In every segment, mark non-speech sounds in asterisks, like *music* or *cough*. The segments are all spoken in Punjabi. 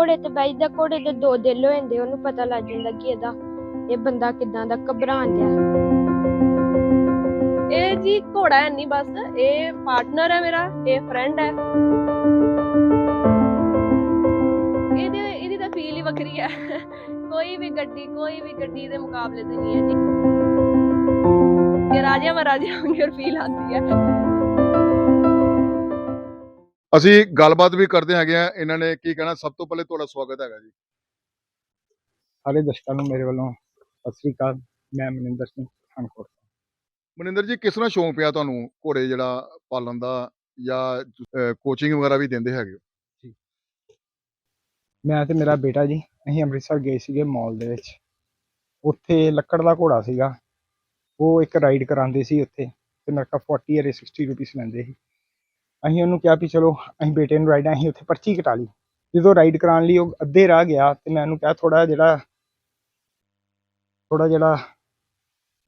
ਘੋੜੇ ਤੇ ਬੈਠਦਾ ਘੋੜੇ ਦੇ ਦੋ ਦਿਲ ਹੋ ਜਾਂਦੇ, ਉਹਨੂੰ ਪਤਾ ਲੱਗ ਜਾਂਦਾ ਕਿ ਇਹਦਾ, ਇਹ ਬੰਦਾ ਕਿਦਾਂ ਦਾ ਘਬਰਾਉਣ ਇਹ ਜੀ ਘੋੜਾ ਹੈ ਨਹੀਂ ਬਸ, ਇਹ ਪਾਰਟਨਰ ਹੈ ਮੇਰਾ, ਇਹ ਫਰੈਂਡ ਹੈ। ਇਹਦੇ, ਇਹਦੀ ਤਾਂ ਫੀਲ ਹੀ ਵੱਖਰੀ ਹੈ। ਕੋਈ ਵੀ ਗੱਡੀ, ਕੋਈ ਵੀ ਗੱਡੀ ਦੇ ਮੁਕਾਬਲੇ ਤੇ ਨਹੀਂ ਹੈ ਜੀ। ਇਹ ਰਾਜਾ ਮਹਾਰਾਜਾ ਵਾਂਗਰ ਫੀਲ ਆਉਂਦੀ ਹੈ। ਅਸੀਂ ਗੱਲਬਾਤ ਵੀ ਕਰਦੇ ਹੈਗੇ ਆ ਇਹਨਾਂ ਨੇ ਕੀ ਕਹਿਣਾ? ਸਭ ਤੋਂ ਪਹਿਲੇ ਤੁਹਾਡਾ ਸਵਾਗਤ ਹੈਗਾ ਜੀ। ਸਾਰੇ ਦਰਸ਼ਕਾਂ ਨੂੰ ਮੇਰੇ ਵੱਲੋਂ ਸਤਿ ਸ੍ਰੀ ਅਕਾਲ। ਮੈਂ ਮਨਿੰਦਰ ਸਿੰਘ ਪਠਾਨਕੋਟ। ਮਨਿੰਦਰ ਜੀ ਕਿਸ ਤਰ੍ਹਾਂ ਸ਼ੌਂਕ ਪਿਆ ਤੁਹਾਨੂੰ ਘੋੜੇ ਜਿਹੜਾ ਪਾਲਣ ਦਾ ਜਾਂ ਕੋਚਿੰਗ ਵਗੈਰਾ ਵੀ ਦਿੰਦੇ ਹੈਗੇ ਹੋ? ਮੈਂ ਤੇ ਮੇਰਾ ਬੇਟਾ ਜੀ ਅਸੀਂ ਅੰਮ੍ਰਿਤਸਰ ਗਏ ਸੀਗੇ ਮਾਲ ਦੇ ਵਿੱਚ। ਉੱਥੇ ਲੱਕੜ ਦਾ ਘੋੜਾ ਸੀਗਾ। ਉਹ ਇੱਕ ਰਾਈਡ ਕਰਾਉਂਦੇ ਸੀ ਉੱਥੇ ਤੇ ਮੇਰੇ ਕੋਲ 40 ਜਾਂ 60 ਰੁਪੀਸ ਲੈਂਦੇ ਸੀ। ਅਸੀਂ ਉਹਨੂੰ ਕਿਹਾ ਵੀ ਚਲੋ ਅਸੀਂ ਬੇਟੇ ਨੂੰ ਰਾਈਡ ਅਸੀਂ ਉੱਥੇ ਪਰਚੀ ਕਟਾ ਲਈ। ਜਦੋਂ ਰਾਈਡ ਕਰਾਉਣ ਲਈ ਉਹ ਅੱਧੇ ਰਾਹ ਗਿਆ ਤੇ ਮੈਂ ਉਹਨੂੰ ਕਿਹਾ ਥੋੜਾ ਜਿਹੜਾ ਥੋੜਾ ਜਿਹੜਾ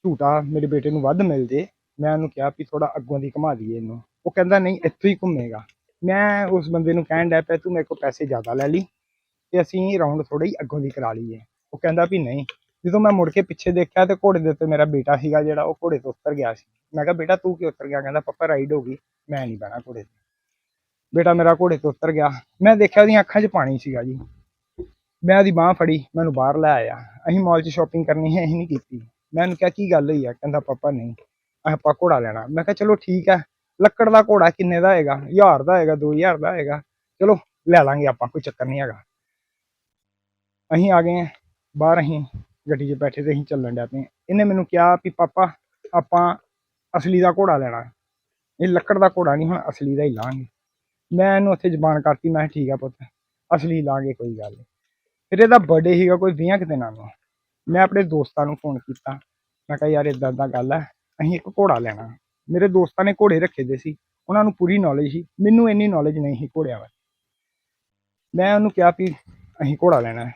ਝੂਟਾ ਮੇਰੇ ਬੇਟੇ ਨੂੰ ਵੱਧ ਮਿਲ ਜੇ। ਮੈਂ ਉਹਨੂੰ ਕਿਹਾ ਵੀ ਥੋੜਾ ਅੱਗੋਂ ਦੀ ਘੁਮਾ ਦਈਏ ਇਹਨੂੰ। ਉਹ ਕਹਿੰਦਾ ਨਹੀਂ, ਇੱਥੋਂ ਹੀ ਘੁੰਮੇਗਾ। ਮੈਂ ਉਸ ਬੰਦੇ ਨੂੰ ਕਹਿਣ ਡਿਆ ਪਿਆ, ਤੂੰ ਮੇਰੇ ਕੋਲ ਪੈਸੇ ਜ਼ਿਆਦਾ ਲੈ ਲਈ ਤੇ ਅਸੀਂ ਰਾਉਂਡ ਥੋੜਾ ਹੀ ਅੱਗੋਂ ਦੀ ਕਰਾ ਲਈਏ। ਉਹ ਕਹਿੰਦਾ ਵੀ ਨਹੀਂ ਜਦੋਂ ਮੈਂ ਮੁੜ ਕੇ ਪਿੱਛੇ ਦੇਖਿਆ ਤੇ ਘੋੜੇ ਦੇ ਉੱਤੇ ਮੇਰਾ ਬੇਟਾ ਸੀਗਾ ਜਿਹੜਾ, ਉਹ ਘੋੜੇ ਤੋਂ ਉਤਰ ਗਿਆ ਸੀ। ਮੈਂ ਕਿਹਾ, ਬੇਟਾ, ਤੂੰ ਕਿਉਂ ਉਤਰ ਗਿਆ? ਕਹਿੰਦਾ, ਪਾਪਾ ਰਾਈਡ ਹੋ ਗਈ। ਮੈਂ ਨਹੀਂ ਬਹਿਣਾ ਘੋੜੇ ਤੇ। ਬੇਟਾ ਮੇਰਾ ਘੋੜੇ ਤੋਂ ਉਤਰ ਗਿਆ। ਮੈਂ ਦੇਖਿਆ ਉਹਦੀਆਂ ਅੱਖਾਂ 'ਚ ਪਾਣੀ ਸੀਗਾ ਜੀ। ਮੈਂ ਉਹਦੀ ਬਾਹ ਫੜੀ, ਮੈਨੂੰ ਬਾਹਰ ਲੈ ਆਇਆ। ਅਸੀਂ ਮਾਲ 'ਚ ਸ਼ਾਪਿੰਗ ਕਰਨੀ ਹੈ ਅਸੀਂ ਨਹੀਂ ਕੀਤੀ। ਮੈਂ ਉਹਨੂੰ ਕਿਹਾ, ਕੀ ਗੱਲ ਹੋਈ ਆ? ਕਹਿੰਦਾ, ਪਾਪਾ, ਨਹੀਂ। ਅਸੀਂ ਆਪਾਂ ਘੋੜਾ ਲੈਣਾ। ਮੈਂ ਕਿਹਾ, ਚਲੋ ਠੀਕ ਹੈ ਲੱਕੜ ਦਾ ਘੋੜਾ ਕਿੰਨੇ ਦਾ ਹੈਗਾ 1000 ਦਾ ਹੈਗਾ 2000 ਦਾ ਹੈਗਾ ਚਲੋ, ਲੈ ਲਾਂਗੇ ਆਪਾਂ, ਕੋਈ ਚੱਕਰ ਨਹੀਂ ਹੈਗਾ। ਅਸੀਂ ਆ ਗਏ ਹਾਂ। ਬਾਹਰ ਅਸੀਂ ਗੱਡੀ 'ਚ ਬੈਠੇ ਤੇ ਅਸੀਂ ਚੱਲਣ ਡਿਆ ਪਏ ਇਹਨੇ ਮੈਨੂੰ ਕਿਹਾ ਵੀ ਪਾਪਾ, ਆਪਾਂ ਅਸਲੀ ਦਾ ਘੋੜਾ ਲੈਣਾ ਇਹ ਲੱਕੜ ਦਾ ਘੋੜਾ ਨਹੀਂ, ਹੁਣ ਅਸਲੀ ਦਾ ਹੀ ਲਾਂਗੇ। ਮੈਂ ਇਹਨੂੰ ਉੱਥੇ ਜ਼ਬਾਨ ਕਰਤੀ, ਮੈਂ ਕਿਹਾ ਠੀਕ ਆ ਪੁੱਤ, ਅਸਲੀ ਲਾਂਗੇ, ਕੋਈ ਗੱਲ ਨਹੀਂ। ਫਿਰ ਇਹਦਾ ਬਰਥਡੇ ਸੀਗਾ ਕੋਈ 20 ਕੁ ਦਿਨਾਂ ਨੂੰ। ਮੈਂ ਆਪਣੇ ਦੋਸਤਾਂ ਨੂੰ ਫੋਨ ਕੀਤਾ। ਮੈਂ ਕਿਹਾ ਯਾਰ ਇਦਾਂ ਦਾ ਗੱਲ ਹੈ, ਅਸੀਂ ਇੱਕ ਘੋੜਾ ਲੈਣਾ ਮੇਰੇ ਦੋਸਤਾਂ ਨੇ ਘੋੜੇ ਰੱਖੇ ਦੇ ਸੀ, ਉਹਨਾਂ ਨੂੰ ਪੂਰੀ ਨੌਲੇਜ ਸੀ। ਮੈਨੂੰ ਇੰਨੀ ਨੌਲੇਜ ਨਹੀਂ ਸੀ ਘੋੜਿਆਂ ਬਾਰੇ। ਮੈਂ ਉਹਨੂੰ ਕਿਹਾ ਵੀ ਅਸੀਂ ਘੋੜਾ ਲੈਣਾ ਹੈ।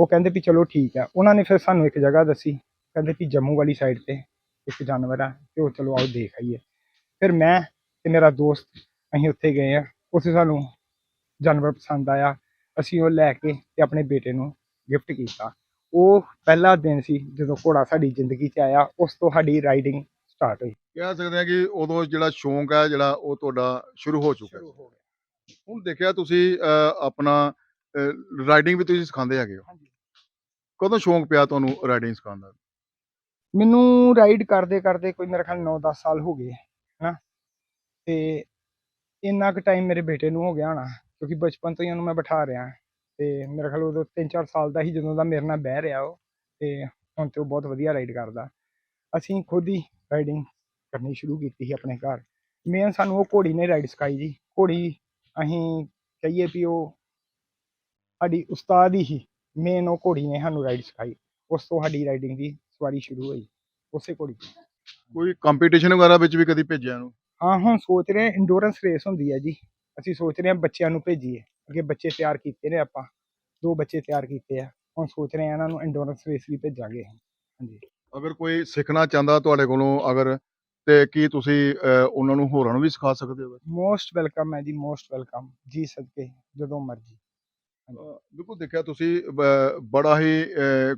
ਉਹ ਕਹਿੰਦੇ ਵੀ ਚਲੋ ਠੀਕ ਹੈ ਉਹਨਾਂ ਨੇ ਫਿਰ ਸਾਨੂੰ ਇੱਕ ਜਗ੍ਹਾ ਦੱਸੀ। ਕਹਿੰਦੇ ਵੀ ਜੰਮੂ ਵਾਲੀ ਸਾਈਡ ਤੇ ਇੱਕ ਜਾਨਵਰ ਆ ਤੇ ਉਹ ਚਲੋ ਆਓ ਦੇਖ ਆਈਏ। ਫਿਰ ਮੈਂ ਤੇ ਮੇਰਾ ਦੋਸਤ ਅਸੀਂ ਉੱਥੇ ਗਏ ਆ। ਉੱਥੇ ਸਾਨੂੰ ਜਾਨਵਰ ਪਸੰਦ ਆਇਆ। ਅਸੀਂ ਉਹ ਲੈ ਕੇ ਤੇ ਆਪਣੇ ਬੇਟੇ ਨੂੰ ਗਿਫਟ ਕੀਤਾ। ਉਹ ਪਹਿਲਾ ਦਿਨ ਸੀ ਜਦੋਂ ਘੋੜਾ ਸਾਡੀ ਜ਼ਿੰਦਗੀ 'ਚ ਆਇਆ। ਉਸ ਤੋਂ ਸਾਡੀ ਰਾਈਡਿੰਗ ਸਟਾਰਟ ਹੋਈ। ਕਹਿ ਸਕਦੇ ਹਾਂ ਕਿ ਉਦੋਂ ਜਿਹੜਾ ਸ਼ੌਂਕ ਹੈ ਜਿਹੜਾ ਉਹ ਤੁਹਾਡਾ ਸ਼ੁਰੂ ਹੋ ਚੁੱਕਾ ਹੈ। ਹੁਣ ਦੇਖਿਆ ਤੁਸੀਂ ਆਪਣਾ ਰਾਈਡਿੰਗ ਵੀ ਤੁਸੀਂ ਸਿਖਾਉਂਦੇ ਹੈਗੇ ਹੋ। ਹਾਂਜੀ। ਕਦੋਂ ਸ਼ੌਂਕ ਪਿਆ ਤੁਹਾਨੂੰ ਰਾਈਡਿੰਗ ਸਿਖਾਉਣ ਦਾ? ਮੈਨੂੰ ਰਾਈਡ ਕਰਦੇ ਕਰਦੇ ਕੋਈ ਮੇਰੇ ਖਿਆਲ 9-10 ਸਾਲ ਹੋ ਗਏ ਹਨਾ? ਤੇ ਇੰਨਾ ਕੁ ਟਾਈਮ ਮੇਰੇ ਬੇਟੇ ਨੂੰ ਹੋ ਗਿਆ ਹੋਣਾ, ਕਿਉਂਕਿ ਬਚਪਨ ਤੋਂ ਹੀ ਉਹਨੂੰ ਮੈਂ ਬਿਠਾ ਰਿਹਾ ਤੇ ਮੇਰੇ ਖਿਆਲ ਉਦੋਂ 3-4 ਸਾਲ ਦਾ ਹੀ ਜਦੋਂ ਦਾ ਮੇਰੇ ਨਾਲ ਬਹਿ ਰਿਹਾ ਉਹ, ਤੇ ਹੁਣ ਤੇ ਉਹ ਬਹੁਤ ਵਧੀਆ ਰਾਈਡ ਕਰਦਾ। ਅਸੀਂ ਖੁਦ ਹੀ ਰਾਈਡਿੰਗ ਕਰਨੀ ਸ਼ੁਰੂ ਕੀਤੀ ਸੀ ਆਪਣੇ ਘਰ। ਮੇਨ ਸਾਨੂੰ ਉਹ ਘੋੜੀ ਨੇ ਰਾਈਡ ਸਿਖਾਈ ਜੀ। ਘੋੜੀ ਅਸੀਂ ਕਹੀਏ ਵੀ ਉਹ ਸਾਡੀ ਉਸਤਾਦ ਹੀ ਸੀ। ਮੇਨ ਉਹ ਘੋੜੀ ਨੇ ਸਾਨੂੰ ਰਾਈਡ ਸਿਖਾਈ। ਉਸ ਤੋਂ ਸਾਡੀ ਰਾਈਡਿੰਗ ਦੀ ਸਵਾਰੀ ਸ਼ੁਰੂ ਹੋਈ। ਉਸੇ ਘੋੜੀ ਤੋਂ। ਕੋਈ ਕੰਪੀਟੀਸ਼ਨ ਵਗੈਰਾ ਵਿੱਚ ਵੀ ਕਦੀ ਭੇਜਿਆ ਇਹਨੂੰ ਹਾਂ ਹੁਣ ਸੋਚ ਰਹੇ ਇੰਡੋਰੈਂਸ ਰੇਸ ਹੁੰਦੀ ਹੈ ਜੀ। ਅਸੀਂ ਸੋਚ ਰਹੇ ਹਾਂ ਬੱਚਿਆਂ ਨੂੰ ਭੇਜੀਏ। ਅੱਗੇ ਬੱਚੇ ਤਿਆਰ ਕੀਤੇ ਨੇ ਆਪਾਂ। ਦੋ ਬੱਚੇ ਤਿਆਰ ਕੀਤੇ ਆ। ਹੁਣ ਸੋਚ ਰਹੇ ਹਾਂ ਇਹਨਾਂ ਨੂੰ ਇੰਡੋਰੈਂਸ ਰੇਸ ਵੀ ਭੇਜਾਂਗੇ ਹਾਂਜੀ। ਅਗਰ ਕੋਈ ਸਿੱਖਣਾ ਚਾਹੁੰਦਾ ਤੁਹਾਡੇ ਕੋਲੋਂ ਅਗਰ ਤੇ ਕੀ ਤੁਸੀਂ ਅਹ, ਉਹਨਾਂ ਨੂੰ ਹੋਰਾਂ ਨੂੰ ਵੀ ਸਿਖਾ ਸਕਦੇ ਹੋ? ਮੋਸਟ ਵੈਲਕਮ ਹੈ ਜੀ ਮੋਸਟ ਵੈਲਕਮ ਜੀ ਸਦਕੇ ਜਦੋਂ ਮਰਜ਼ੀ। ਬਿਲਕੁਲ ਦੇਖਿਆ ਤੁਸੀਂ ਬੜਾ ਹੀ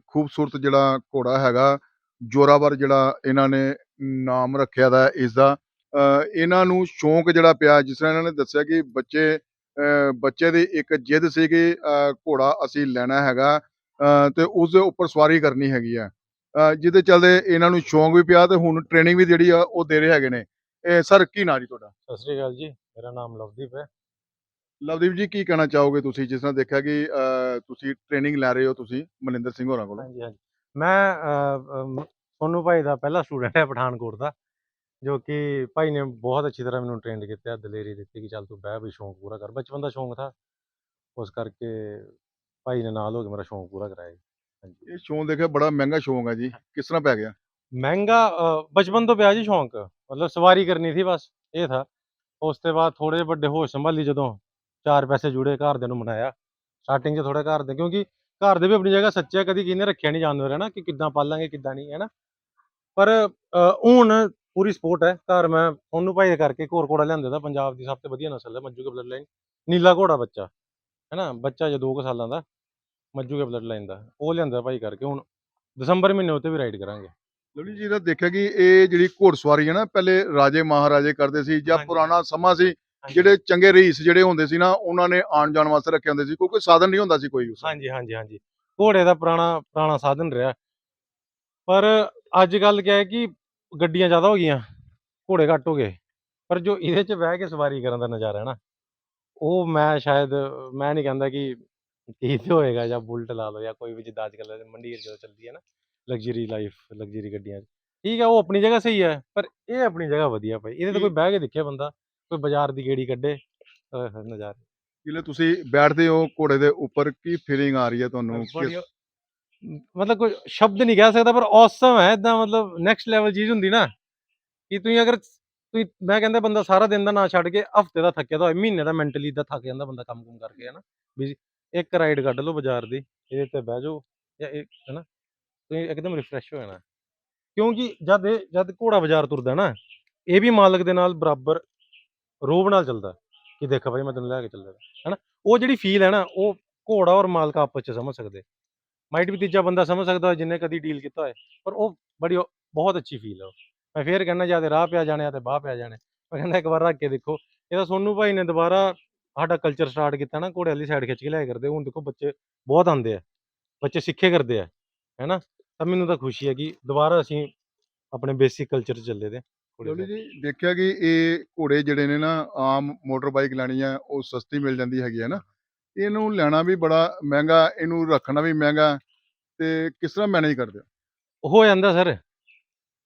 ਖੂਬਸੂਰਤ ਜਿਹੜਾ ਘੋੜਾ ਹੈਗਾ ਜੋਰਾਵਰ ਜਿਹੜਾ ਇਹਨਾਂ ਨੇ ਨਾਮ ਰੱਖਿਆ ਦਾ ਇਸ ਦਾ ਇਹਨਾਂ ਨੂੰ ਸ਼ੌਂਕ ਜਿਹੜਾ ਪਿਆ ਜਿਸ ਤਰ੍ਹਾਂ ਇਹਨਾਂ ਨੇ ਦੱਸਿਆ ਕਿ ਬੱਚੇ ਬੱਚੇ ਦੀ ਇੱਕ ਜਿੱਦ ਸੀ ਕਿ ਘੋੜਾ ਅਸੀਂ ਲੈਣਾ ਹੈਗਾ ਤੇ ਉਸ ਦੇ ਉੱਪਰ ਸਵਾਰੀ ਕਰਨੀ ਹੈਗੀ ਆ। ਜਿਹਦੇ ਚੱਲਦੇ ਇਹਨਾਂ ਨੂੰ ਸ਼ੌਂਕ ਵੀ ਪਿਆ ਤੇ ਹੁਣ ਟ੍ਰੇਨਿੰਗ ਵੀ ਜਿਹੜੀ ਆ ਉਹ ਦੇ ਰਹੇ ਹੈਗੇ ਨੇ। ਸਰ ਕੀ ਨਾਂ ਜੀ ਤੁਹਾਡਾ? ਸਤਿ ਸ੍ਰੀ ਅਕਾਲ ਜੀ ਮੇਰਾ ਨਾਮ ਲਵਦੀਪ ਹੈ। ਲਵਦੀਪ ਜੀ ਕੀ ਕਹਿਣਾ ਚਾਹੋਗੇ ਤੁਸੀਂ? ਜਿਸ ਤਰ੍ਹਾਂ ਦੇਖਿਆ ਕਿ ਅਹ, ਤੁਸੀਂ ਟ੍ਰੇਨਿੰਗ ਲੈ ਰਹੇ ਹੋ ਤੁਸੀਂ ਮਨਿੰਦਰ ਸਿੰਘ ਹੋਰਾਂ ਕੋਲੋਂ। ਹਾਂਜੀ ਹਾਂਜੀ। ਮੈਂ ਅਹ, ਅਮ, ਸੋਨੂੰ ਭਾਈ ਦਾ ਪਹਿਲਾ ਸਟੂਡੈਂਟ ਹੈ ਪਠਾਨਕੋਟ ਦਾ ਜੋ ਕਿ ਭਾਈ ਨੇ ਬਹੁਤ ਅੱਛੀ ਤਰ੍ਹਾਂ ਮੈਨੂੰ ਟ੍ਰੇਨਡ ਕੀਤਾ ਦਲੇਰੀ ਦਿੱਤੀ ਕਿ ਚੱਲ ਤੂੰ ਬਹਿ ਵੀ ਸ਼ੌਂਕ ਪੂਰਾ ਕਰ। ਬਚਪਨ ਦਾ ਸ਼ੌਂਕ ਥਾ ਉਸ ਕਰਕੇ ਭਾਈ ਨੇ ਨਾਲ ਹੋ ਕੇ ਮੇਰਾ ਸ਼ੌਂਕ ਪੂਰਾ ਕਰਾਇਆ ਜੀ। ਹਾਂਜੀ। ਇਹ ਸ਼ੌਂਕ ਦੇਖਿਆ ਬੜਾ ਮਹਿੰਗਾ ਸ਼ੌਂਕ ਹੈ ਜੀ ਕਿਸ ਤਰ੍ਹਾਂ ਪੈ ਗਿਆ? ਮਹਿੰਗਾ ਬਚਪਨ ਤੋਂ ਪਿਆ ਜੀ ਸ਼ੌਂਕ। ਮਤਲਬ ਸਵਾਰੀ ਕਰਨੀ ਸੀ ਬਸ ਇਹ ਥਾ। ਉਸ ਤੋਂ ਬਾਅਦ ਥੋੜੇ ਵੱਡੇ ਹੋਸ਼ ਸੰਭਾਲੀ ਜਦੋਂ ਚਾਰ ਪੈਸੇ ਜੁੜੇ ਘਰ ਦੇ ਨੂੰ ਮਨਾਇਆ। ਸਟਾਰਟਿੰਗ 'ਚ ਥੋੜਾ ਘਰ ਦੇ ਕਿਉਂਕਿ ਘਰ ਦੇ ਵੀ ਆਪਣੀ ਜਗ੍ਹਾ ਸੱਚੇ ਆ ਕਦੀ ਕਿਹਨੇ ਰੱਖਿਆ ਨਹੀਂ ਜਾਨਵਰ ਹੈ ਨਾ ਕਿ ਕਿੱਦਾਂ ਪਾਲਾਂਗੇ ਕਿੱਦਾਂ ਨਹੀਂ ਹੈ ਨਾ ਪਰ ਹੁਣ ਪੂਰੀ ਸਪੋਰਟ ਹੈ ਘਰ ਮੈਂ ਉਹਨੂੰ ਭਾਈ ਕਰਕੇ ਹੋਰ ਘੋੜਾ ਲਿਆਂਦੇ ਦਾ ਪੰਜਾਬ ਦੀ ਸਭ ਤੋਂ ਵਧੀਆ ਨਸਲ ਹੈ ਮੱਜੂ ਕੇ ਬਲੱਡ ਲਾਈਨ। ਨੀਲਾ ਘੋੜਾ ਬੱਚਾ ਹੈਨਾ ਬੱਚਾ ਜੇ 2 ਸਾਲਾਂ ਦਾ ਮੱਜੂ ਕੇ ਬਲੱਡ ਲਾਈਨ ਦਾ ਉਹ ਲਿਆਂਦਾ ਭਾਈ ਕਰਕੇ ਹੁਣ ਦਸੰਬਰ ਮਹੀਨੇ ਉੱਤੇ ਵੀ ਰਾਈਡ ਕਰਾਂਗੇ। ਲਵਲੀ ਜੀ ਦਾ ਦੇਖਿਆ ਕਿ ਇਹ ਜਿਹੜੀ ਘੋੜਸਵਾਰੀ ਹੈ ਨਾ ਪਹਿਲੇ ਰਾਜੇ ਮਹਾਰਾਜੇ ਕਰਦੇ ਸੀ ਜਾਂ। ਪੁਰਾਣਾ ਸਮਾਂ ਸੀ ਜਿਹੜੇ ਚੰਗੇ ਰਈਸ ਜਿਹੜੇ ਹੁੰਦੇ ਸੀ ਨਾ ਉਹਨਾਂ ਨੇ ਆਉਣ ਜਾਣ ਵਾਸਤੇ ਰੱਖੇ ਹੁੰਦੇ ਸੀ ਕਿਉਂਕਿ ਸਾਧਨ ਨਹੀਂ ਹੁੰਦਾ ਸੀ ਕੋਈ ਉਸ ਹਾਂਜੀ ਹਾਂਜੀ ਹਾਂਜੀ। ਘੋੜੇ ਦਾ ਪੁਰਾਣਾ ਪੁਰਾਣਾ ਸਾਧਨ ਰਿਹਾ। ਪਰ ਅੱਜ ਕੱਲ ਕਿਆ ਹੈ ਕਿ ਗੱਡੀਆਂ ਜ਼ਿਆਦਾ ਹੋ ਗਈਆਂ ਘੋੜੇ ਘੱਟ ਹੋ ਗਏ। ਪਰ ਜੋ ਇਹਦੇ 'ਚ ਬਹਿ ਕੇ ਸਵਾਰੀ ਕਰਨ ਦਾ ਨਜ਼ਾਰਾ ਹੈ ਨਾ ਉਹ ਮੈਂ ਸ਼ਾਇਦ ਮੈਂ ਨਹੀਂ ਕਹਿੰਦਾ ਕਿ ਕੀ ਤੇ ਹੋਏਗਾ ਜਾਂ ਬੁਲਟ ਲਾ ਲਓ ਜਾਂ ਕੋਈ ਵੀ ਜਿੱਦਾਂ ਅੱਜ ਕੱਲ ਮੰਡੀ ਜਦੋਂ ਚੱਲਦੀ ਹੈ ਨਾ ਲਗਜ਼ਰੀ ਲਾਈਫ ਲਗਜ਼ਰੀ ਗੱਡੀਆਂ ਠੀਕ ਹੈ ਉਹ ਆਪਣੀ ਜਗ੍ਹਾ ਸਹੀ ਹੈ ਪਰ ਇਹ ਆਪਣੀ ਜਗ੍ਹਾ ਵਧੀਆ ਭਾਈ। ਇਹਦੇ ਤੇ ਕੋਈ ਬਹਿ ਕੇ ਦੇਖਿਆ ਬੰਦਾ? ਕੋਈ ਬਾਜ਼ਾਰ ਦੀ ਗੇੜੀ ਕੱਢੇ ਓਏ ਹੋਏ ਨਜ਼ਾਰੇ। ਜਿਲੇ ਤੁਸੀਂ ਬੈਠਦੇ ਹੋ ਘੋੜੇ ਦੇ ਉੱਪਰ ਕੀ ਫੀਲਿੰਗ ਆ ਰਹੀ ਹੈ ਤੁਹਾਨੂੰ? ਬੜੀ ਕਿਸ- ਮ- ਮਤਲਬ ਕੋਈ ਸ਼ਬਦ ਨਹੀਂ ਕਹਿ ਸਕਦਾ ਪਰ ਔਸਮ ਹੈ ਇਦਾਂ ਮਤਲਬ ਨੈਕਸਟ ਲੈਵਲ ਚੀਜ਼ ਹੁੰਦੀ ਨਾ ਕਿ ਤੁਸੀਂ ਅਗਰ ਤੁਸੀਂ ਮੈਂ ਕਹਿੰਦਾ ਬੰਦਾ ਸਾਰਾ ਦਿਨ ਦਾ ਨਾ ਛੱਡ ਕੇ ਹਫ਼ਤੇ ਦਾ ਥੱਕਿਆ ਤਾਂ ਹੋਏ ਮਹੀਨੇ ਦਾ ਮੈਂਟਲੀ ਦਾ ਥੱਕ ਜਾਂਦਾ ਬੰਦਾ ਕੰਮ ਕੁਮ ਕਰਕੇ ਹੈ ਨਾ ਵੀ ਇੱਕ ਰਾਈਡ ਕੱਢ ਲਓ ਬਾਜ਼ਾਰ ਦੀ ਇਹਦੇ ਤੇ ਬਹਿ ਜਾਓ ਜਾਂ ਇਹ ਹੈ ਨਾ ਤੁਸੀਂ ਇੱਕਦਮ ਰਿਫਰੈਸ਼ ਹੋ ਜਾਣਾ। ਕਿਉਂਕਿ ਜਦ ਇਹ ਜਦ ਘੋੜਾ ਬਾਜ਼ਾਰ ਤੁਰਦਾ ਨਾ ਇਹ ਵੀ ਮਾਲਕ ਦੇ ਨਾਲ ਬਰਾਬਰ ਰੋਬ ਨਾਲ ਚੱਲਦਾ ਕਿ ਦੇਖ ਭਾਈ ਮੈਂ ਤੈਨੂੰ ਲੈ ਕੇ ਚੱਲਿਆ ਹੈਨਾ? ਉਹ ਜਿਹੜੀ ਫੀਲ ਹੈ ਨਾ, ਉਹ ਘੋੜਾ ਔਰ ਮਾਲਕ ਆਪਸ ਚ ਸਮਝ ਸਕਦੇ। ਮਾਈਟ ਵੀ ਤੀਜਾ ਬੰਦਾ ਸਮਝ ਸਕਦਾ ਹੋਏ ਜਿਹਨੇ ਕਦੀ ਡੀਲ ਕੀਤਾ ਹੋਏ, ਪਰ ਉਹ ਬੜੀ ਉਹ- ਬਹੁਤ ਅੱਛੀ ਫੀਲ ਹੈ ਉਹ। ਮੈਂ ਫੇਰ ਕਹਿੰਦਾ ਜਾਂ ਤੇ ਰਾਹ ਪਿਆ ਜਾਣੇ ਆ ਤੇ ਬਾਹ ਪਿਆ ਜਾਣੇ। ਮੈਂ ਕਹਿੰਦਾ ਇੱਕ ਵਾਰ ਰੱਖ ਕੇ ਦੇਖੋ, ਇਹ ਤਾਂ ਸੋਨੂ ਭਾਈ ਨੇ ਦੁਬਾਰਾ ਸਾਡਾ ਕਲਚਰ ਸਟਾਰਟ ਕੀਤਾ ਨਾ ਘੋੜੇ ਵਾਲੀ ਸਾਈਡ ਖਿੱਚ ਕੇ ਲਿਆ ਕਰਦੇ। ਹੁਣ ਦੇਖੋ ਬੱਚੇ ਬਹੁਤ ਆਉਂਦੇ ਆ, ਬੱਚੇ ਸਿੱਖੇ ਕਰਦੇ ਆ, ਹੈਨਾ? ਤਾਂ ਮੈਨੂੰ ਤਾਂ ਖੁਸ਼ੀ ਹੈ ਕਿ ਦੁਬਾਰਾ ਅਸੀਂ ਆਪਣੇ ਬੇਸਿਕ ਕਲਚਰ 'ਚ ਚੱਲੇ ਦੇ। ਘੋੜੇ ਲਵਲੀ ਤੇ। ਜੀ ਦੇਖਿਆ ਕਿ ਇਹ ਘੋੜੇ ਜਿਹੜੇ ਨੇ ਨਾ ਆਮ ਮੋਟਰ ਬਾਈਕ ਲੈਣੀ ਆ ਉਹ ਸਸਤੀ ਮਿਲ ਜਾਂਦੀ ਹੈਗੀ ਹੈ ਨਾ ਇਹਨੂੰ ਲੈਣਾ ਵੀ ਬੜਾ ਮਹਿੰਗਾ ਇਹਨੂੰ ਰੱਖਣਾ ਵੀ ਮਹਿੰਗਾ ਤੇ ਕਿਸ ਤਰ੍ਹਾਂ ਮੈਨੇਜ ਕਰਦੇ ਹੋ ਹੋ ਜਾਂਦਾ ਸਰ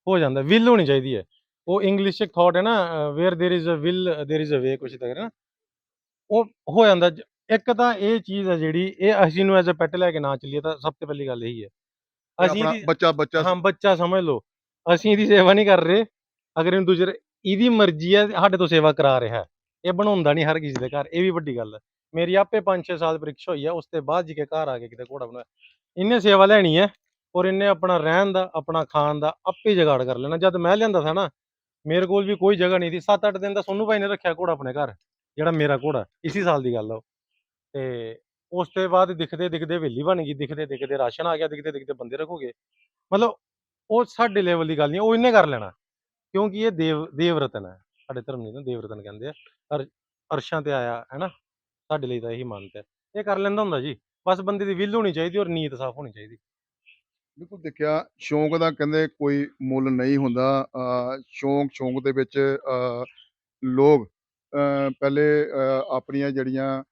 ਹੋ ਜਾਂਦਾ ਵਿਲ ਹੋਣੀ ਚਾਹੀਦੀ ਹੈ ਉਹ ਇੰਗਲਿਸ਼ ਚ ਇੱਕ ਥਾਟ ਹੈ ਨਾ where there is a will there is a way ਕੁਛ ਤਾਂ ਨਾ ਉਹ ਹੋ ਜਾਂਦਾ ਜ- ਇੱਕ ਤਾਂ ਇਹ ਚੀਜ਼ ਹੈ ਜਿਹੜੀ ਇਹ ਅਸੀਂ ਨੂੰ ਐਜ਼ ਅ ਪੈਟ ਲੈ ਕੇ ਨਾ ਚੱਲੀਏ ਤਾਂ ਸਭ ਤੋਂ ਪਹਿਲੀ ਗੱਲ ਇਹੀ ਹੈ ਤੇ ਅਸੀਂ ਆਪਣਾ ਇਹਦੀ- ਬੱਚਾ ਬੱਚਾ ਹਾਂ ਬੱਚਾ ਸਮਝ ਲਓ ਅਸੀਂ ਇਹਦੀ ਸੇਵਾ ਨਹੀਂ ਕਰ ਰਹੇ ਅਗਰ ਇਹਨੂੰ ਦੂਜੇ ਇਹਦੀ ਮਰਜ਼ੀ ਹੈ ਸਾਡੇ ਤੋਂ ਸੇਵਾ ਕਰਾ ਰਿਹਾ। ਇਹ ਬਣਾਉਂਦਾ ਨਹੀਂ ਹਰ ਕਿਸੇ ਦੇ ਘਰ, ਇਹ ਵੀ ਵੱਡੀ ਗੱਲ ਹੈ ਮੇਰੀ ਆਪੇ 5-6 ਸਾਲ ਪ੍ਰੀਖਿਆ ਹੋਈ ਹੈ ਉਸ ਤੋਂ ਬਾਅਦ ਜੀ ਕੇ ਘਰ ਆ ਕੇ ਕਿਤੇ ਘੋੜਾ ਬਣਾਇਆ। ਇਹਨੇ ਸੇਵਾ ਲੈਣੀ ਹੈ ਔਰ ਇਹਨੇ ਆਪਣਾ ਰਹਿਣ ਦਾ, ਆਪਣਾ ਖਾਣ ਦਾ ਆਪੇ ਜਗਾੜ ਕਰ ਲੈਣਾ। ਜਦ ਮੈਂ ਲਿਆਂਦਾ ਸੀ ਨਾ, ਮੇਰੇ ਕੋਲ ਵੀ ਕੋਈ ਜਗ੍ਹਾ ਨਹੀਂ ਸੀ। 7-8 ਦਿਨ ਦਾ ਸੋਨੂ ਭਾਈ ਨੇ ਰੱਖਿਆ ਘੋੜਾ ਆਪਣੇ ਘਰ, ਜਿਹੜਾ ਮੇਰਾ ਘੋੜਾ, ਇਸੀ ਸਾਲ ਦੀ ਗੱਲ ਆ ਉਹ। ਤੇ ਉਸ ਤੋਂ ਬਾਅਦ ਦਿਖਦੇ ਦਿਖਦੇ ਹਵੇਲੀ ਬਣ ਗਈ। ਦਿਖਦੇ ਦਿਖਦੇ ਰਾਸ਼ਨ ਆ ਗਿਆ ਦਿਖਦੇ ਦਿਖਦੇ ਬੰਦੇ ਰੱਖੋਗੇ। ਮਤਲਬ ਉਹ ਸਾਡੇ ਲੈਵਲ ਦੀ ਗੱਲ ਨਹੀਂ, ਉਹ ਇਹਨੇ ਕਰ ਲੈਣਾ। ਕਿਉਂਕਿ ਇਹ ਦੇਵ ਦੇਵ ਰਤਨ ਹੈ। ਸਾਡੇ ਧਰਮ ਨਹੀਂ ਦੇਵ ਰਤਨ ਕਹਿੰਦੇ ਆ। ਅਰ, ਅਰਸ਼ਾਂ ਤੇ ਆਇਆ ਹੈ ਨਾ ਸਾਡੇ ਲਈ ਤਾਂ ਇਹੀ ਮੰਨਤ ਹੈ। ਇਹ ਕਰ ਲੈਂਦਾ ਹੁੰਦਾ ਜੀ। ਬਸ ਬੰਦੇ ਦੀ ਵਿਲ ਹੋਣੀ ਚਾਹੀਦੀ ਔਰ ਨੀਅਤ ਸਾਫ਼ ਹੋਣੀ ਚਾਹੀਦੀ। ਬਿਲਕੁਲ ਦੇਖਿਆ, ਸ਼ੌਂਕ ਦਾ ਕਹਿੰਦੇ ਕੋਈ ਮੁੱਲ ਨਹੀਂ ਹੁੰਦਾ। ਸ਼ੌਂਕ ਸ਼ੌਂਕ ਦੇ ਵਿੱਚ ਲੋਕ ਪਹਿਲੇ ਆਪਣੀਆਂ ਜਿਹੜੀਆਂ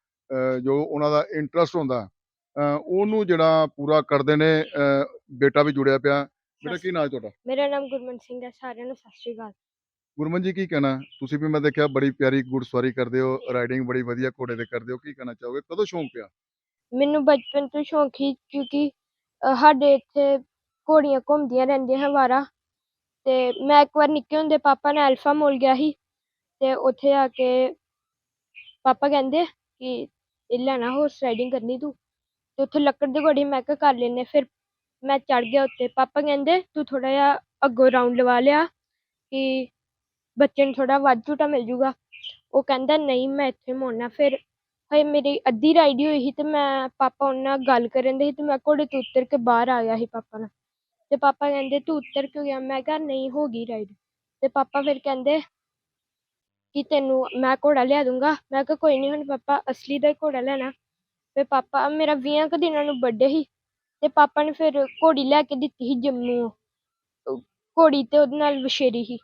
ਜੋ ਉਹਨਾਂ ਦਾ ਇੰਟਰਸਟ ਹੁੰਦਾ ਉਹਨੂੰ ਜਿਹੜਾ ਪੂਰਾ ਕਰਦੇ ਨੇ ਅਹ ਬੇਟਾ ਵੀ ਜੁੜਿਆ ਪਿਆ। ਬੇਟਾ ਕੀ ਨਾਮ ਤੁਹਾਡਾ? ਮੇਰਾ ਨਾਮ ਗੁਰਮਨ ਸਿੰਘ ਹੈ ਸਾਰਿਆਂ ਨੂੰ ਸਤਿ ਸ਼੍ਰੀ ਅਕਾਲ। ਗੁਰਮਨ ਜੀ ਕੀ ਕਹਿਣਾ? ਤੁਸੀਂ ਵੀ ਮੈਂ ਦੇਖਿਆ ਬੜੀ ਪਿਆਰੀ ਘੁੜਸਵਾਰੀ ਕਰਦੇ ਹੋ ਰਾਈਡਿੰਗ ਬੜੀ ਵਧੀਆ ਘੋੜੇ ਤੇ ਕਰਦੇ ਹੋ ਕੀ ਕਹਿਣਾ ਚਾਹੋਗੇ? ਕਦੋਂ ਸ਼ੌਂਕ ਪਿਆ? ਮੈਨੂੰ ਬਚਪਨ ਤੋਂ ਸ਼ੌਂਕ ਸੀ ਕਿਉਂਕਿ ਅ, ਸਾਡੇ ਇੱਥੇ ਘੋੜੀਆਂ ਘੁੰਮਦੀਆਂ ਰਹਿੰਦੀਆਂ ਹਵਾਰਾ ਤੇ ਮੈਂ ਇੱਕ ਵਾਰ ਨਿੱਕੇ ਹੁੰਦੇ ਪਾਪਾ ਨਾਲ ਅਲਫਾ ਮੋਲ ਗਿਆ ਸੀ ਤੇ ਉੱਥੇ ਆ ਕੇ ਪਾਪਾ ਕਹਿੰਦੇ ਕਿ ਇਹ ਲੈਣਾ ਹੋਰਸ ਰਾਈਡਿੰਗ ਕਰਨੀ ਤੂੰ। ਤੇ ਉੱਥੇ ਲੱਕੜ ਦੀ ਘੋੜੀ ਮੈਂ ਕਿਹਾ ਕਰ ਲੈਨੇ ਫਿਰ ਮੈਂ ਚੜ ਗਿਆ ਉੱਤੇ। ਪਾਪਾ ਕਹਿੰਦੇ, ਤੂੰ ਥੋੜਾ ਜਿਹਾ ਅੱਗੋਂ ਰਾਉਂਡ ਲਵਾ ਲਿਆ ਕਿ ਬੱਚੇ ਨੂੰ ਥੋੜਾ ਵੱਧ ਝੂਟਾ ਮਿਲ ਜੂਗਾ। ਉਹ ਕਹਿੰਦਾ, ਨਹੀਂ, ਮੈਂ ਇੱਥੇ ਮੋੜਨਾ। ਫਿਰ ਹਏ ਮੇਰੀ ਅੱਧੀ ਰਾਈਡ ਹੀ ਹੋਈ ਸੀ ਤੇ ਮੈਂ ਪਾਪਾ ਉਹਨਾਂ ਨਾਲ ਗੱਲ ਕਰਨ ਦੇ ਸੀ ਤੇ ਮੈਂ ਘੋੜੇ ਤੋਂ ਉਤਰ ਕੇ ਬਾਹਰ ਆ ਗਿਆ ਸੀ ਪਾਪਾ ਨਾਲ। ਤੇ ਪਾਪਾ ਕਹਿੰਦੇ, ਤੂੰ ਉਤਰ ਕਿਉਂ ਗਿਆ? ਮੈਂ ਕਿਹਾ, ਨਹੀਂ, ਹੋ ਗਈ ਰਾਈਡ ਤੇ ਪਾਪਾ ਫਿਰ ਕਹਿੰਦੇ ਕਿ ਤੈਨੂੰ ਮੈਂ ਘੋੜਾ ਲਿਆ ਦੂੰਗਾ। ਮੈਂ ਕਿਹਾ, ਕੋਈ ਨਹੀਂ ਹੁਣ ਪਾਪਾ ਅਸਲੀ ਦਾ ਹੀ ਘੋੜਾ ਲੈਣਾ। ਤੇ ਪਾਪਾ ਮੇਰਾ 20 ਕੁ ਦਿਨਾਂ ਨੂੰ ਬਰਥਡੇ ਸੀ। ਤੇ ਪਾਪਾ ਨੇ ਫਿਰ ਘੋੜੀ ਲੈ ਕੇ ਦਿੱਤੀ ਸੀ ਜੰਮੂ। ਘੋੜੀ ਤੇ ਉਹਦੇ ਨਾਲ ਵਛੇਰੀ ਸੀ।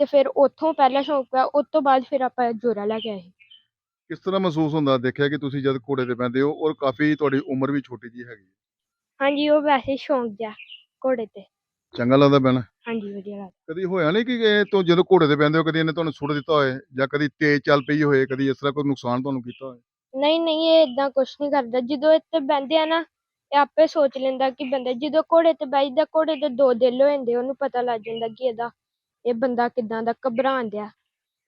ਤੇ ਫਿਰ ਉੱਥੋਂ ਪਹਿਲਾ ਸ਼ੌਂਕ ਪਿਆ ਉਸ ਤੋਂ ਬਾਅਦ ਫਿਰ ਆਪਾਂ ਜੋਰਾ ਲੈ ਕੇ ਆਏ। ਸੀ। ਕਿਸ ਤਰ੍ਹਾਂ ਮਹਿਸੂਸ ਹੁੰਦਾ ਦੇਖਿਆ ਕਿ ਤੁਸੀਂ ਜਦ ਘੋੜੇ ਤੇ ਬੈਠਦੇ ਹੋ ਔਰ ਕਾਫੀ ਤੁਹਾਡੀ ਉਮਰ ਵੀ ਛੋਟੀ ਜੀ ਹੈਗੀ ਹੈ। ਹਾਂਜੀ ਉਹ ਵੈਸੇ ਸ਼ੌਂਕ ਜਿਹਾ ਘੋੜੇ ਤੇ। ਚੰਗਾ ਲੱਗਦਾ ਬੈਣਾ ਹਾਂਜੀ ਵਧੀਆ ਲੱਗਦਾ। ਕਦੀ ਹੋਇਆ ਨਹੀਂ ਕਿ ਇਹ ਤੋਂ ਜਦੋਂ ਘੋੜੇ ਤੇ ਬੈਠਦੇ ਹੋ ਕਦੀ ਇਹਨੇ ਤੁਹਾਨੂੰ ਸੁੱਟ ਦਿੱਤਾ ਹੋਏ ਜਾਂ ਕਦੀ ਤੇਜ਼ ਚੱਲ ਪਈ ਹੋਏ ਕਦੀ ਇਸ ਤਰ੍ਹਾਂ ਕੋਈ ਨੁਕਸਾਨ ਤੁਹਾਨੂੰ ਕੀਤਾ ਹੋਏ? ਨਹੀਂ ਨਹੀਂ ਇਹ ਇਦਾਂ ਕੁਛ ਨਹੀਂ ਕਰਦਾ। ਜਦੋਂ ਇੱਥੇ ਬਹਿੰਦੇ ਆ ਨਾ ਇਹ ਆਪੇ ਸੋਚ ਲੈਂਦਾ ਕਿ ਬੰਦਾ, ਜਦੋਂ ਘੋੜੇ ਤੇ ਬੈਠਦਾ ਘੋੜੇ ਦੇ ਦੋ ਦਿਲ ਹੋ ਜਾਂਦੇ, ਉਹਨੂੰ ਪਤਾ ਲੱਗ ਜਾਂਦਾ ਕਿ ਇਹਦਾ, ਇਹ ਬੰਦਾ ਕਿਦਾਂ ਦਾ ਘਬਰਾਉਣ ਡਿਆ।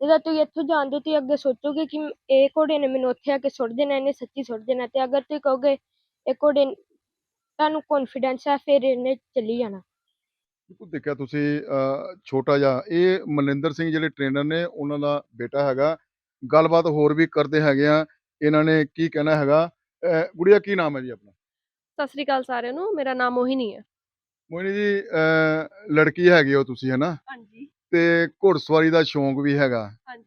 ਜਦੋਂ ਤੁਸੀਂ ਇੱਥੋਂ ਜਾਂਦੇ ਤੁਸੀਂ ਅੱਗੇ ਸੋਚੋਗੇ ਕਿ ਇਹ ਘੋੜੇ ਨੇ ਮੈਨੂੰ ਉੱਥੇ ਆ ਕੇ ਸੁੱਟ ਦੇਣਾ, ਇਹਨੇ ਸੱਚੀ ਸੁੱਟ ਦੇਣਾ, ਤੇ ਅਗਰ ਤੁਸੀਂ ਕਹੋਗੇ ਇਹ ਘੋੜੇ ਤੁਹਾਨੂੰ ਕੌਨਫੀਡੈਂਸ ਹੈ ਫਿਰ ਇਹਨੇ ਚੱਲੀ ਜਾਣਾ। ਬਿਲਕੁਲ ਦੇਖਿਆ ਤੁਸੀਂ ਛੋਟਾ ਜਿਹਾ, ਇਹ ਮਨਿੰਦਰ ਸਿੰਘ ਜਿਹੜੇ ਟ੍ਰੇਨਰ ਨੇ, ਉਹਨਾਂ ਦਾ ਬੇਟਾ ਹੈਗਾ। ਗੱਲਬਾਤ ਹੋਰ ਵੀ ਕਰਦੇ ਹੈਗੇ ਆ। ਇਹਨਾਂ ਨੇ ਕੀ ਕਹਿਣਾ ਹੈਗਾ? ਗੁੜੀਆ, ਕੀ ਨਾਮ ਹੈ ਜੀ ਆਪਣਾ? ਸਤਿ ਸ੍ਰੀ ਅਕਾਲ ਸਾਰਿਆਂ ਨੂੰ ਮੇਰਾ ਨਾਮ ਮੋਹਿਨੀ ਹੈ। ਮੋਹਿਨੀ ਜੀ ਅਹ ਲੜਕੀ ਹੈਗੀ ਹੋ ਤੁਸੀਂ ਹੈ ਨਾ ਹਾਂਜੀ। ਤੇ ਘੋੜਸਵਾਰੀ ਦਾ ਸ਼ੌਂਕ ਵੀ ਹੈਗਾ। ਹਾਂਜੀ।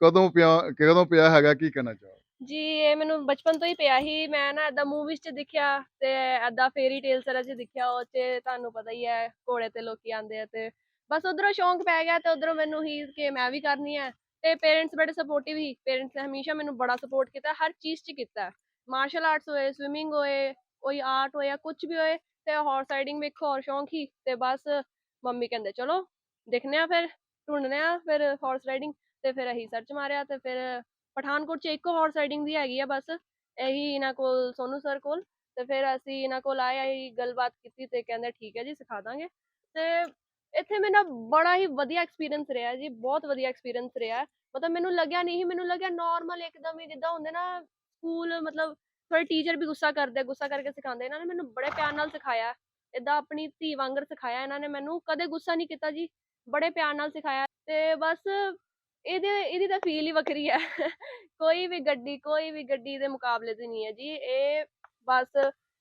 ਕਦੋਂ ਪਿਆ ਕਦੋਂ ਪਿਆ ਹੈਗਾ ਕੀ ਕਹਿਣਾ ਚਾਹੋ? ਜੀ ਇਹ ਮੈਨੂੰ ਬਚਪਨ ਤੋਂ ਹੀ ਪਿਆ ਸੀ। ਮੈਂ ਨਾ ਏਦਾਂ ਮੂਵੀਜ਼ 'ਚ ਦੇਖਿਆ ਤੇ ਏਦਾਂ ਫੇਰੀ ਟੇਲਸ ਵਗੈਰਾ 'ਚ ਦੇਖਿਆ ਉਹ 'ਚ ਤੁਹਾਨੂੰ ਪਤਾ ਹੀ ਹੈ ਘੋੜੇ ਤੇ ਲੋਕੀ ਆਉਂਦੇ ਆ ਤੇ ਬਸ ਉਧਰੋਂ ਸ਼ੌਂਕ ਪੈ ਗਿਆ ਤੇ ਉਧਰੋਂ ਮੈਨੂੰ ਹੀ ਕਿ ਮੈਂ ਵੀ ਕਰਨੀ ਹੈ। ਤੇ ਪੇਰੈਂਟਸ ਬੜੇ ਸਪੋਰਟਿਵ ਹੀ ਪੇਰੈਂਟਸ ਨੇ ਹਮੇਸ਼ਾ ਮੈਨੂੰ ਬੜਾ ਸਪੋਰਟ ਕੀਤਾ ਹਰ ਚੀਜ਼ 'ਚ ਕੀਤਾ। ਮਾਰਸ਼ਲ ਆਰਟਸ ਹੋਏ ਸਵਿਮਿੰਗ ਹੋਏ ਕੋਈ ਆਰਟ ਹੋਇਆ ਕੁਝ ਵੀ ਹੋਏ ਤੇ ਹਾਰਸ ਰਾਈਡਿੰਗ ਵੇਖੋ ਹੋਰ ਸ਼ੌਂਕ ਹੀ ਤੇ ਬਸ ਮੰਮੀ ਕਹਿੰਦੇ, ਚਲੋ ਦੇਖਨੇ ਆ ਫਿਰ ਢੂੰਡਨੇ ਆ ਫਿਰ ਹਾਰਸ ਰਾਈਡਿੰਗ ਤੇ ਫਿਰ ਅਸੀਂ ਸਰਚ ਮਾਰਿਆ ਤੇ ਫਿਰ ਪਠਾਨਕੋਟ 'ਚ ਇੱਕੋ ਹਾਰਸ ਰਾਈਡਿੰਗ ਦੀ ਹੈਗੀ ਆ ਬਸ, ਇਹੀ ਇਹਨਾਂ ਕੋਲ, ਸੋਨੂ ਸਰ ਕੋਲ ਤੇ ਫਿਰ ਅਸੀਂ ਇਹਨਾਂ ਕੋਲ ਆਏ ਅਸੀਂ ਗੱਲਬਾਤ ਕੀਤੀ ਤੇ ਕਹਿੰਦੇ, ਠੀਕ ਹੈ ਜੀ, ਸਿਖਾ ਦਾਂਗੇ। ਤੇ ਇੱਥੇ ਮੇਰਾ ਬੜਾ ਹੀ ਵਧੀਆ ਐਕਸਪੀਰੀਅੰਸ ਰਿਹਾ ਜੀ, ਬਹੁਤ ਵਧੀਆ ਐਕਸਪੀਰੀਅੰਸ ਰਿਹਾ। ਮਤਲਬ ਮੈਨੂੰ ਲੱਗਿਆ ਨਹੀਂ ਸੀ, ਮੈਨੂੰ ਲੱਗਿਆ ਨਾਰਮਲ ਇੱਕਦਮ ਹੀ ਜਿੱਦਾਂ ਹੁੰਦੇ ਨਾ ਸਕੂਲ ਮਤਲਬ ਥੋੜੇ ਟੀਚਰ ਵੀ ਗੁੱਸਾ ਕਰਦੇ, ਗੁੱਸਾ ਕਰਕੇ ਸਿਖਾਉਂਦੇ, ਇਹਨਾਂ ਨੇ ਮੈਨੂੰ ਬੜੇ ਪਿਆਰ ਨਾਲ ਸਿਖਾਇਆ। ਏਦਾਂ ਆਪਣੀ ਧੀ ਵਾਂਗਰ ਸਿਖਾਇਆ ਇਹਨਾਂ ਨੇ ਮੈਨੂੰ, ਕਦੇ ਗੁੱਸਾ ਨਹੀਂ ਕੀਤਾ ਜੀ, ਬੜੇ ਪਿਆਰ ਨਾਲ ਸਿਖਾਇਆ ਤੇ ਬਸ ਇਹਦੇ, ਇਹਦੀ ਤਾਂ ਫੀਲ ਹੀ ਵੱਖਰੀ ਹੈ। *laughs* ਕੋਈ ਵੀ ਗੱਡੀ, ਕੋਈ ਵੀ ਗੱਡੀ ਦੇ ਮੁਕਾਬਲੇ ਦੀ ਨਹੀਂ ਹੈ ਜੀ, ਇਹ ਬਸ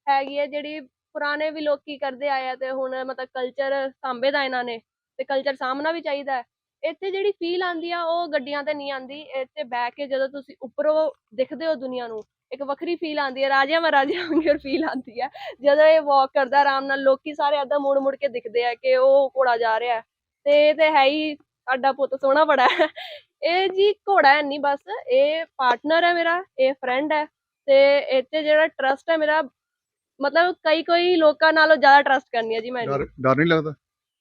ਹੈਗੀ ਹੈ ਜਿਹੜੀ ਪੁਰਾਣੇ ਵੀ ਲੋਕੀ ਕਰਦੇ ਆਏ ਆ ਤੇ ਹੁਣ ਮਤਲਬ ਕਲਚਰ ਸਾਂਭੇ ਦਾ ਇਹਨਾਂ ਨੇ ਤੇ ਕਲਚਰ ਸਾਂਭਣਾ ਵੀ ਚਾਹੀਦਾ ਇੱਥੇ ਜਿਹੜੀ ਫੀਲ ਆਂਦੀ ਆ, ਉਹ ਗੱਡੀਆਂ ਤੇ ਨਹੀਂ ਆਂਦੀ ਇੱਥੇ ਬਹਿ ਕੇ ਜਦੋਂ ਤੁਸੀਂ ਉੱਪਰੋਂ ਦਿਖਦੇ ਹੋ ਦੁਨੀਆ ਨੂੰ ਇੱਕ ਵੱਖਰੀ ਫੀਲ ਆਂਦੀ ਹੈ ਰਾਜਿਆਂ ਮਹਾਰਾਜਿਆਂ ਵਾਂਗਰ ਫੀਲ ਆਂਦੀ ਹੈ। ਜਦੋਂ ਇਹ ਵਾਕ ਕਰਦਾ ਆਰਾਮ ਨਾਲ ਲੋਕੀ ਸਾਰੇ ਏਦਾਂ ਮੁੜ ਮੁੜ ਕੇ ਦਿਖਦੇ ਆ ਕਿ ਉਹ ਘੋੜਾ ਜਾ ਰਿਹਾ। ਤੇ ਇਹ ਤੇ ਹੈ ਹੀ ਸਾਡਾ ਪੁੱਤ ਸੋਹਣਾ ਬੜਾ ਹੈ। ਇਹ ਜੀ ਘੋੜਾ ਹੈ ਨਹੀਂ ਬਸ ਇਹ ਪਾਰਟਨਰ ਹੈ ਮੇਰਾ ਇਹ ਫਰੈਂਡ ਹੈ। ਤੇ ਇੱਥੇ ਜਿਹੜਾ ਟਰਸਟ ਹੈ ਮੇਰਾ ਮਤਲਬ ਕਈ ਕੋਈ ਲੋਕਾਂ ਨਾਲੋਂ ਜ਼ਿਆਦਾ ਟਰਸਟ ਕਰਨੀ ਹੈ ਜੀ ਮੈਂ। ਡਰ ਡਰ ਨਹੀਂ ਲੱਗਦਾ?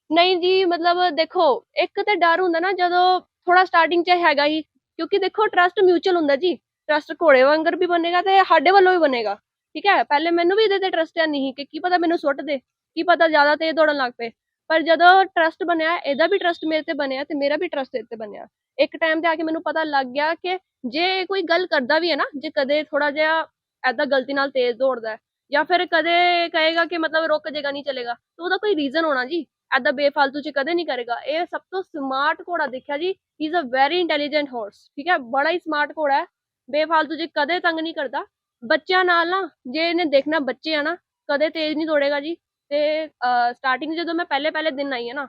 ਨਹੀਂ ਜੀ ਮਤਲਬ ਦੇਖੋ ਇੱਕ ਤੇ ਡਰ ਹੁੰਦਾ ਨਾ ਜਦੋਂ ਥੋੜਾ ਸਟਾਰਟਿੰਗ 'ਚ ਹੈਗਾ ਹੀ ਕਿਉਂਕਿ ਦੇਖੋ ਟਰਸਟ ਮਿਊਚੁਅਲ ਹੁੰਦਾ ਜੀ। ਟਰਸਟ ਘੋੜੇ ਵਾਂਗਰ ਵੀ ਬਣੇਗਾ ਤੇ ਸਾਡੇ ਵੱਲੋਂ ਵੀ ਬਣੇਗਾ। ਠੀਕ ਹੈ, ਪਹਿਲੇ ਮੈਨੂੰ ਵੀ ਇਹਦੇ ਤੇ ਟਰਸਟ ਨਹੀਂ ਕਿ ਕੀ ਪਤਾ ਮੈਨੂੰ ਸੁੱਟ ਦੇ, ਕੀ ਪਤਾ ਜ਼ਿਆਦਾ ਤੇਜ਼ ਦੌੜਨ ਲੱਗ ਪਏ। ਪਰ ਜਦੋਂ ਟਰਸਟ ਬਣਿਆ, ਇਹਦਾ ਵੀ ਟਰਸਟ ਮੇਰੇ ਤੇ ਬਣਿਆ ਤੇ ਮੇਰਾ ਵੀ ਟਰਸਟ ਇਹਦੇ ਤੇ ਬਣਿਆ। ਇੱਕ ਟਾਈਮ ਤੇ ਆ ਕੇ ਮੈਨੂੰ ਪਤਾ ਲੱਗ ਗਿਆ ਕਿ ਜੇ ਇਹ ਕੋਈ ਗੱਲ ਕਰਦਾ ਵੀ ਹੈ ਨਾ, ਜੇ ਕਦੇ ਥੋੜਾ ਜਿਹਾ ਐਦਾਂ ਗਲਤੀ ਨਾਲ ਤੇਜ਼ ਦੌੜਦਾ ਹੈ, ਜਾਂ ਫਿਰ ਕਦੇ ਕਹੇਗਾ ਕਿ ਮਤਲਬ ਰੁਕ ਜਾਏਗਾ ਨਹੀਂ ਚਲੇਗਾ, ਤਾਂ ਉਹਦਾ ਕੋਈ ਰੀਜ਼ਨ ਹੋਣਾ ਜੀ। ਐਦਾਂ ਬੇਫਾਲਤੂ ਚ ਕਦੇ ਨਹੀਂ ਕਰੇਗਾ। ਇਹ ਸਭ ਤੋਂ ਸਮਾਰਟ ਘੋੜਾ ਦੇਖਿਆ ਜੀ। He is a very intelligent horse ਠੀਕ ਹੈ, ਬੜਾ ਹੀ ਸਮਾਰਟ ਘੋੜਾ ਹੈ। ਬੇਫਾਲਤੂ ਚ ਕਦੇ ਤੰਗ ਨਹੀਂ ਕਰਦਾ। ਬੱਚਿਆਂ ਨਾਲ ਨਾ ਜੇ ਇਹਨੇ ਦੇਖਣਾ ਬੱਚੇ ਆ ਨਾ ਕਦੇ ਤੇਜ਼ ਨਹੀਂ ਦੌੜੇਗਾ ਜੀ। ਤੇ ਸਟਾਰਟਿੰਗ ਜਦੋਂ ਮੈਂ ਪਹਿਲੇ ਪਹਿਲੇ ਦਿਨ ਆਈ ਹੈ ਨਾ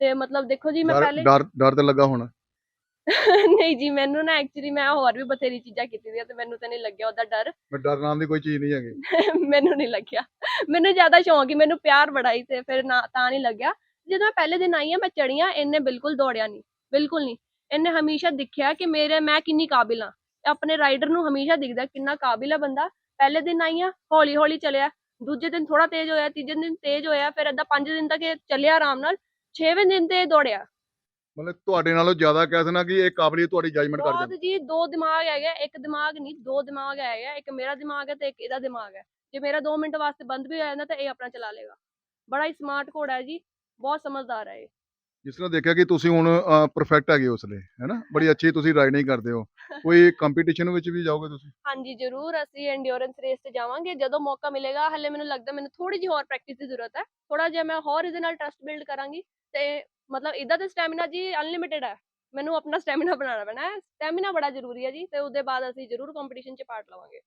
ਤੇ ਮਤਲਬ ਦੇਖੋ ਜੀ ਮੈਂ ਪਹਿਲੇ ਡਰ ਡਰ ਤੇ ਲੱਗਾ ਹੋਣਾ। ਨਹੀਂ ਜੀ ਮੈਨੂੰ ਨਾ ਐਕਚੁਅਲੀ ਮੈਂ ਹੋਰ ਵੀ ਬਥੇਰੀ ਚੀਜ਼ਾਂ ਕੀਤੀ ਦੀਆਂ ਤੇ ਮੈਨੂੰ ਤਾਂ ਨਹੀਂ ਲੱਗਿਆ ਉਹਦਾ ਡਰ। ਮੈਂ ਡਰ ਨਾਮ ਦੀ ਕੋਈ ਚੀਜ਼ ਨਹੀਂ ਹੈਗੀ। *laughs* ਮੈਨੂੰ ਨਹੀਂ ਲੱਗਿਆ। ਮੈਨੂੰ ਜ਼ਿਆਦਾ ਸ਼ੌਂਕ ਹੀ ਮੈਨੂੰ ਪਿਆਰ ਬੜਾ ਹੀ ਤੇ ਫਿਰ ਨਾ ਤਾਂ ਨਹੀਂ ਲੱਗਿਆ। ਜਦੋਂ ਮੈਂ ਪਹਿਲੇ ਦਿਨ ਆਈ ਆ ਮੈਂ ਚੜੀਆਂ ਇਹਨੇ ਬਿਲਕੁਲ ਦੌੜਿਆ ਨਹੀਂ ਬਿਲਕੁਲ ਨਹੀਂ। ਇਹਨੇ ਹਮੇਸ਼ਾ ਦਿਖਿਆ ਕਿ ਮੇਰੇ ਮੈਂ ਕਿੰਨੀ ਕਾਬਿਲ ਆ। ਆਪਣੇ ਰਾਈਡਰ ਨੂੰ ਹਮੇਸ਼ਾ ਦਿਖਦਾ ਕਿੰਨਾ ਕਾਬਿਲ ਆ ਬੰਦਾ। ਪਹਿਲੇ ਦਿਨ ਆਈ ਆ ਹੌਲੀ ਹੌਲੀ ਚੱਲਿਆ। ਦੂਜੇ ਦਿਨ ਥੋੜਾ ਤੇਜ਼ ਹੋਇਆ ਤੀਜੇ ਦਿਨ ਤੇਜ਼ ਹੋਇਆ ਫਿਰ ਏਦਾਂ ਪੰਜ ਦਿਨ ਤੱਕ ਇਹ ਚੱਲਿਆ ਆਰਾਮ ਨਾਲ ਛੇਵੇਂ ਦਿਨ ਤੇ ਦੌੜਿਆ। ਮਤਲਬ ਤੁਹਾਡੇ ਨਾਲੋਂ ਜ਼ਿਆਦਾ ਕਹਿ ਦੇਣਾ ਕਿ ਇਹ ਕਾਬਲੀਅਤ ਤੁਹਾਡੀ ਜਜਮੈਂਟ ਕਰ ਬਹੁਤ ਜਾਂਦੀ। ਜੀ ਦੋ ਦਿਮਾਗ ਹੈਗੇ ਇੱਕ ਦਿਮਾਗ ਨਹੀਂ ਦੋ ਦਿਮਾਗ ਹੈਗੇ ਇੱਕ ਮੇਰਾ ਦਿਮਾਗ ਹੈ ਤੇ ਇੱਕ ਇਹਦਾ ਦਿਮਾਗ ਹੈ। ਜੇ ਮੇਰਾ 2 ਮਿੰਟ ਵਾਸਤੇ ਬੰਦ ਵੀ ਹੋ ਜਾਂਦਾ ਤਾਂ ਇਹ ਆਪਣਾ ਚਲਾ ਲੇਗਾ ਬੜਾ ਹੀ ਸਮਾਰਟ ਘੋੜਾ ਹੈ ਜੀ ਬਹੁਤ ਸਮਝਦਾਰ ਹੈ ਇਹ। ਜਿਸ ਤਰ੍ਹਾਂ ਦੇਖਿਆ ਕਿ ਤੁਸੀਂ ਹੁਣ ਪਰਫੈਕਟ ਹੈਗੇ ਉਸ ਲਈ ਹੈਨਾ ਬੜੀ ਅੱਛੀ ਤੁਸੀਂ ਰਾਈਡਿੰਗ ਕਰਦੇ ਹੋ। *laughs* ਕੋਈ ਕੰਪੀਟੀਸ਼ਨ ਵਿੱਚ ਵੀ ਜਾਓਗੇ ਤੁਸੀਂ? ਹਾਂਜੀ ਜ਼ਰੂਰ। ਅਸੀਂ ਐਂਡਿਓਰੈਂਸ ਰੇਸ ਤੇ ਜਾਵਾਂਗੇ। ਜਦੋਂ ਮੌਕਾ ਮਿਲੇਗਾ ਹਲੇ ਮੈਨੂੰ ਲੱਗਦਾ ਮੈਨੂੰ ਥੋੜੀ ਜਿਹੀ ਹੋਰ ਪ੍ਰੈਕਟਿਸ ਦੀ ਜ਼ਰੂਰਤ ਹੈ। ਥੋੜਾ ਜਿਹਾ ਮੈਂ ਹੋਰ ਇਹਦੇ ਨਾਲ ਟਰਸਟ ਬਿਲਡ ਕਰਾਂਗੀ ਤੇ ਮਤਲਬ ਇਹਦਾ ਤੇ ਸਟੈਮਿਨਾ ਜੀ ਅਨਲਿਮਿਟਿਡ ਹੈ। ਮੈਨੂੰ ਆਪਣਾ ਸਟੈਮਿਨਾ *laughs* ਬਣਾਉਣਾ ਪੈਣਾ ਹੈ। ਸਟੈਮਿਨਾ ਬੜਾ ਜ਼ਰੂਰੀ ਹੈ ਜੀ ਤੇ ਉਹਦੇ ਬਾਅਦ ਅਸੀਂ ਜ਼ਰੂਰ ਕੰਪੀਟੀਸ਼ਨ 'ਚ ਪਾਰਟ ਲਵਾਂਗੇ।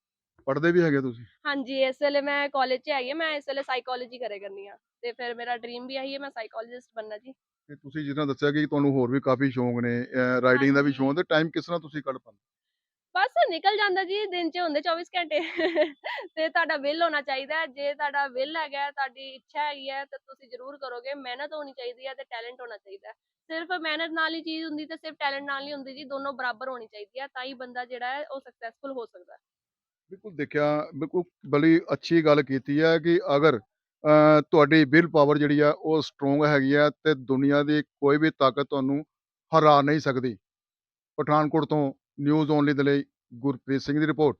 ਪੜ੍ਹਦੇ ਵੀ ਹੈਗੇ ਤੁਸੀਂ? ਹਾਂਜੀ ਇਸ ਵੇਲੇ ਮੈਂ ਕਾਲਜ 'ਚ ਹੈਗੀ ਹਾਂ। ਮੈਂ ਇਸ ਵੇਲੇ ਸਾਈਕੋਲੋਜੀ ਕਰੇ ਕਰਨੀ ਆ। ਤੇ ਫਿਰ ਮੇਰਾ ਡ੍ਰੀਮ ਵੀ ਇਹੀ ਹੈ ਮੈਂ ਸਾਈਕੋਲੋਜਿਸਟ ਬਣਨਾ ਜੀ। ਤੇ ਤੁਸੀਂ ਜਿਸ ਤਰ੍ਹਾਂ ਦੱਸਿਆ ਕਿ ਤੁਹਾਨੂੰ ਹੋਰ ਵੀ ਕਾਫੀ ਸ਼ੌਂਕ ਨੇ ਰਾਈਡਿੰਗ ਦਾ ਵੀ। ਸ਼ੌਂਕ ਤੇ ਟਾਈਮ ਕਿਸ ਤਰ੍ਹਾਂ ਤੁਸੀਂ ਕੱਢ ਪਾਉਂਦੇ? ਬਸ ਨਿਕਲ ਜਾਂਦਾ ਜੀ ਦਿਨ 'ਚ ਹੁੰਦੇ 24 ਘੰਟੇ। ਤੇ ਤੁਹਾਡਾ ਵਿਲ ਹੋਣਾ ਚਾਹੀਦਾ ਹੈ ਜੇ ਤੁਹਾਡਾ ਵਿਲ ਹੈਗਾ ਹੈ, ਤੁਹਾਡੀ ਇੱਛਾ ਹੈਗੀ ਹੈ ਤਾਂ ਤੁਸੀਂ ਜ਼ਰੂਰ ਕਰੋਗੇ। ਮਿਹਨਤ ਹੋਣੀ ਚਾਹੀਦੀ ਹੈ ਤੇ ਟੈਲੈਂਟ ਹੋਣਾ ਚਾਹੀਦਾ ਹੈ। ਸਿਰਫ ਮਿਹਨਤ ਨਾਲ ਹੀ ਚੀਜ਼ ਹੁੰਦੀ ਤੇ ਸਿਰਫ ਟੈਲੈਂਟ ਨਾਲ ਨਹੀਂ ਹੁੰਦੀ ਜੀ ਦੋਨੋਂ ਬਰਾਬਰ ਹੋਣੀ ਚਾਹੀਦੀ ਹੈ ਤਾਂ ਹੀ ਬੰਦਾ ਜਿਹੜਾ ਹੈ ਉਹ ਸਕਸੈਸਫੁਲ ਹੋ ਸਕਦਾ ਹੈ। ਬਿਲਕੁਲ ਦੇਖਿਆ ਬਿਲਕੁਲ ਬੜੀ ਅੱਛੀ ਗੱਲ ਕੀਤੀ ਹੈ ਕਿ ਅਗਰ ਤੁਹਾਡੀ ਵਿਲ ਪਾਵਰ ਜਿਹੜੀ ਆ, ਉਹ ਸਟਰੋਂਗ ਹੈਗੀ ਆ ਤੇ ਦੁਨੀਆ ਦੀ ਕੋਈ ਵੀ ਤਾਕਤ ਤੁਹਾਨੂੰ ਹਰਾ ਨਹੀਂ ਸਕਦੀ। ਪਠਾਨਕੋਟ ਤੋਂ ਨਿਊਜ਼ ਓਨਲੀ ਦੇ ਲਈ ਗੁਰਪ੍ਰੀਤ ਸਿੰਘ ਦੀ ਰਿਪੋਰਟ